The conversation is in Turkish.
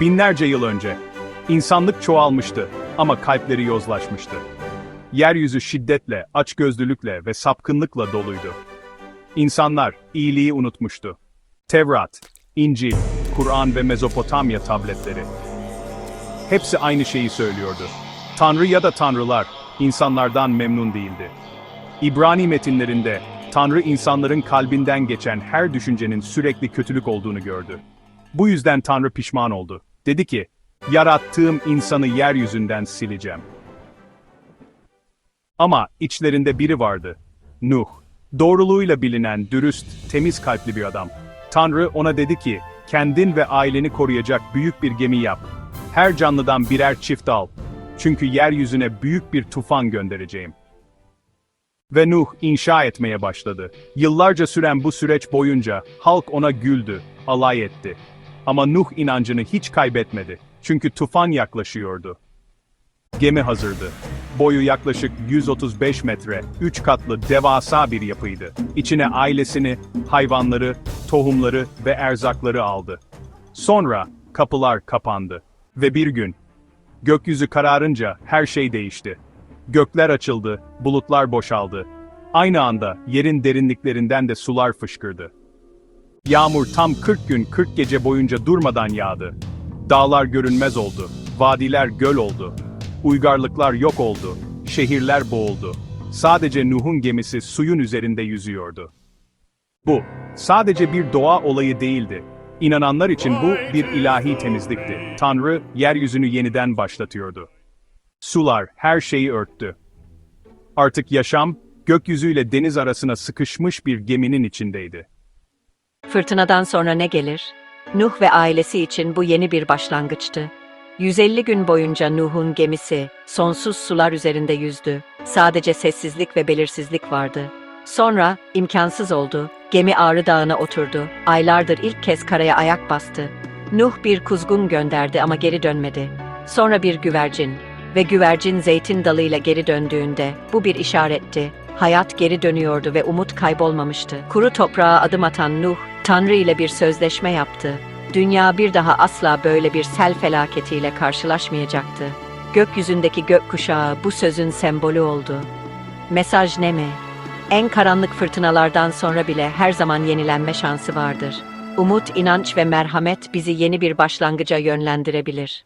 Binlerce yıl önce. insanlık çoğalmıştı ama kalpleri yozlaşmıştı. Yeryüzü şiddetle, açgözlülükle ve sapkınlıkla doluydu. İnsanlar iyiliği unutmuştu. Tevrat, İncil, Kur'an ve Mezopotamya tabletleri. Hepsi aynı şeyi söylüyordu. Tanrı ya da tanrılar insanlardan memnun değildi. İbrani metinlerinde Tanrı insanların kalbinden geçen her düşüncenin sürekli kötülük olduğunu gördü. Bu yüzden Tanrı pişman oldu. Dedi ki, yarattığım insanı yeryüzünden sileceğim. Ama içlerinde biri vardı. Nuh. Doğruluğuyla bilinen, dürüst, temiz kalpli bir adam. Tanrı ona dedi ki, kendin ve aileni koruyacak büyük bir gemi yap. Her canlıdan birer çift al. Çünkü yeryüzüne büyük bir tufan göndereceğim. Ve Nuh inşa etmeye başladı. Yıllarca süren bu süreç boyunca halk ona güldü, alay etti. Ama Nuh inancını hiç kaybetmedi. Çünkü tufan yaklaşıyordu. Gemi hazırdı. Boyu yaklaşık 135 metre, 3 katlı devasa bir yapıydı. İçine ailesini, hayvanları, tohumları ve erzakları aldı. Sonra kapılar kapandı. Ve bir gün, gökyüzü kararınca her şey değişti. Gökler açıldı, bulutlar boşaldı. Aynı anda yerin derinliklerinden de sular fışkırdı. Yağmur tam 40 gün 40 gece boyunca durmadan yağdı. Dağlar görünmez oldu, vadiler göl oldu. Uygarlıklar yok oldu, şehirler boğuldu. Sadece Nuh'un gemisi suyun üzerinde yüzüyordu. Bu, sadece bir doğa olayı değildi. İnananlar için bu bir ilahi temizlikti. Tanrı, yeryüzünü yeniden başlatıyordu. Sular her şeyi örttü. Artık yaşam, gökyüzüyle deniz arasına sıkışmış bir geminin içindeydi. Fırtınadan sonra ne gelir? Nuh ve ailesi için bu yeni bir başlangıçtı. 150 gün boyunca Nuh'un gemisi sonsuz sular üzerinde yüzdü. Sadece sessizlik ve belirsizlik vardı. Sonra imkansız oldu. Gemi Ağrı Dağı'na oturdu. Aylardır ilk kez karaya ayak bastı. Nuh bir kuzgun gönderdi ama geri dönmedi. Sonra bir güvercin ve güvercin zeytin dalıyla geri döndüğünde bu bir işaretti. Hayat geri dönüyordu ve umut kaybolmamıştı. Kuru toprağa adım atan Nuh, Tanrı ile bir sözleşme yaptı. Dünya bir daha asla böyle bir sel felaketiyle karşılaşmayacaktı. Gökyüzündeki gökkuşağı bu sözün sembolü oldu. Mesaj ne mi? En karanlık fırtınalardan sonra bile her zaman yenilenme şansı vardır. Umut, inanç ve merhamet bizi yeni bir başlangıca yönlendirebilir.